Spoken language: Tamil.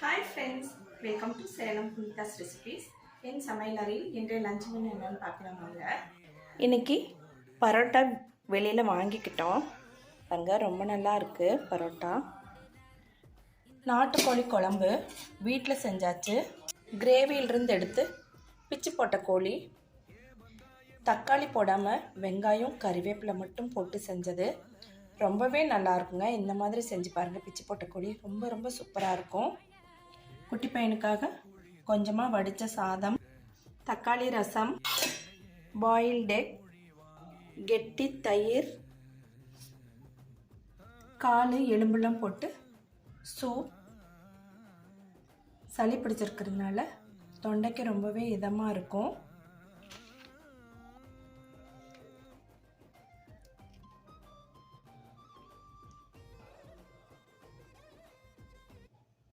Hi friends welcome to Salem Punitha's recipes என் சமையல் அறையில் இன்றைய லஞ்ச் மெனு என்னன்னு பார்க்கலாம் வாங்க. பரோட்டா வெளியில் வாங்கிக்கிட்டோம். பாருங்க ரொம்ப நல்லா இருக்குது பரோட்டா. நாட்டுக்கோழி குழம்பு வீட்டில் செஞ்சாச்சு. கிரேவியிலிருந்து எடுத்து பிச்சு போட்ட கோழி. தக்காளி போடாமல் வெங்காயம் கறிவேப்பிலை மட்டும் போட்டு செஞ்சது. ரொம்பவே நல்லா இருக்குங்க. இந்த மாதிரி செஞ்சு பாருங்கள் பிச்சு போட்ட கோழி. ரொம்ப ரொம்ப சூப்பராக இருக்கும். குட்டி பையனுக்காக கொஞ்சமாக வடித்த சாதம் தக்காளி ரசம் பாயில்டு எக் கெட்டி தயிர் கால் எலும்புலாம் போட்டு சூப் சளி பிடிச்சிருக்கிறதுனால தொண்டைக்கு ரொம்பவே இதமாக இருக்கும்.